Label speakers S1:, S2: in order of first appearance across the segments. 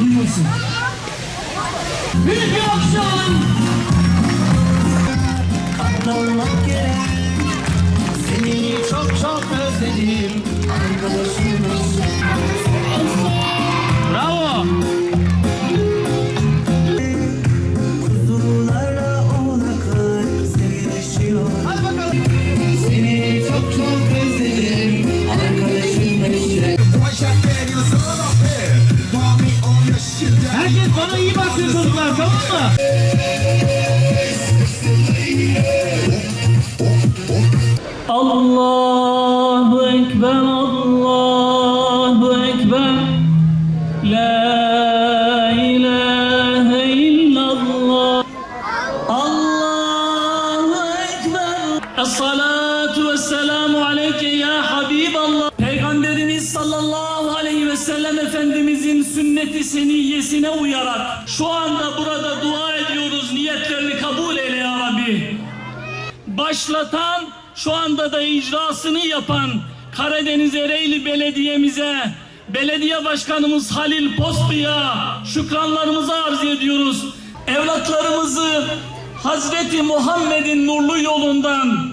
S1: Duymasın. Büyük bir akşam.
S2: Katlanmak gerek Seni çok çok özledim Arkadaşımız
S1: Bravo. Bana iyi bakıyor çocuklar tamam mı? Allahu Ekber, Allahu Ekber. La ilahe illallah.
S2: Allahu Ekber
S1: Es-salatu vesselamu aleyke ya aleyhi ve sellem Efendimizin sünneti seniyyesine uyarak şu anda burada dua ediyoruz. Niyetlerini kabul eyle ya Rabbi. Başlatan şu anda da icrasını yapan Karadeniz Ereğli Belediye'mize Belediye Başkanımız Halil Postu'ya şükranlarımızı arz ediyoruz. Evlatlarımızı Hazreti Muhammed'in nurlu yolundan,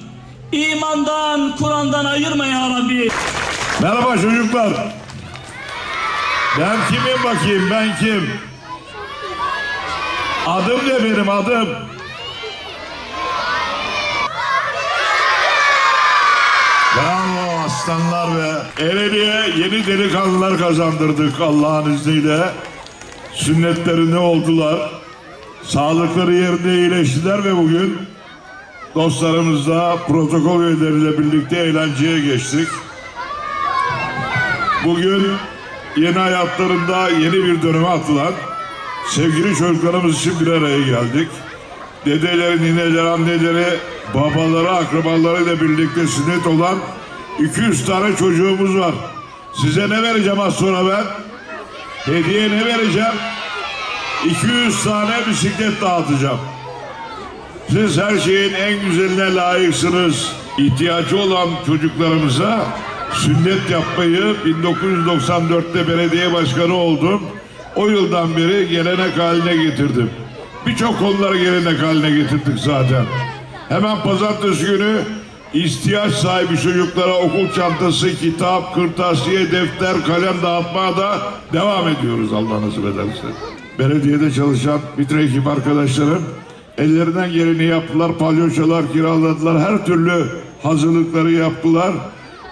S1: imandan, Kur'an'dan ayırma ya Rabbi.
S3: Merhaba çocuklar. Ben kimim bakayım ben kim? Adım ne benim adım? Bravo aslanlar ve Ereğli'ye yeni delikanlılar kazandırdık Allah'ın izniyle. Sünnetlerini oldular. Sağlıkları yerinde iyileştiler ve bugün dostlarımızla protokol üyeleriyle birlikte eğlenceye geçtik. Bugün yeni hayatlarında yeni bir döneme atılan sevgili çocuklarımız için bir araya geldik. Dedeleri, nineleri, anneleri, babaları, akrabalarıyla birlikte sünnet olan 200 tane çocuğumuz var. Size ne vereceğim az sonra ben? Hediye ne vereceğim? 200 tane bisiklet dağıtacağım. Siz her şeyin en güzeline layıksınız. İhtiyacı olan çocuklarımıza sünnet yapmayı 1994'te belediye başkanı oldum. O yıldan beri gelenek haline getirdim. Birçok konuları gelenek haline getirdik zaten. Hemen pazartesi günü ihtiyaç sahibi çocuklara okul çantası, kitap, kırtasiye, defter, kalem dağıtmaya da devam ediyoruz Allah nasip ederse. Belediyede çalışan bütün ekip arkadaşlarım ellerinden geleni yaptılar. Palyoçalar kiraladılar. Her türlü hazırlıkları yaptılar.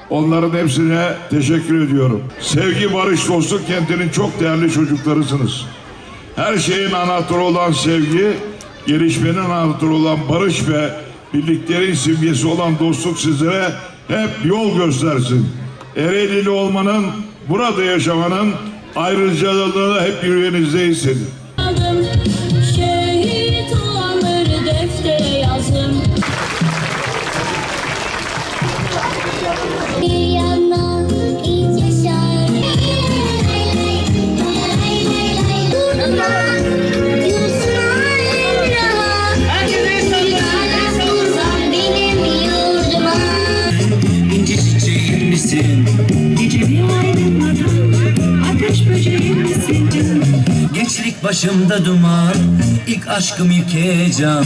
S3: Onların hepsine teşekkür ediyorum. Sevgi, barış, dostluk kentinin çok değerli çocuklarısınız. Her şeyin anahtarı olan sevgi, gelişmenin anahtarı olan barış ve birliklerin simgesi olan dostluk sizlere hep yol göstersin. Ereğlili olmanın, burada yaşamanın ayrıcalığını hep yüreğinizde hissedin.
S4: Misin? Gecemi aydınlatan ateş böceğim misin? Gençlik başımda duman, ilk aşkım ilk heyecan.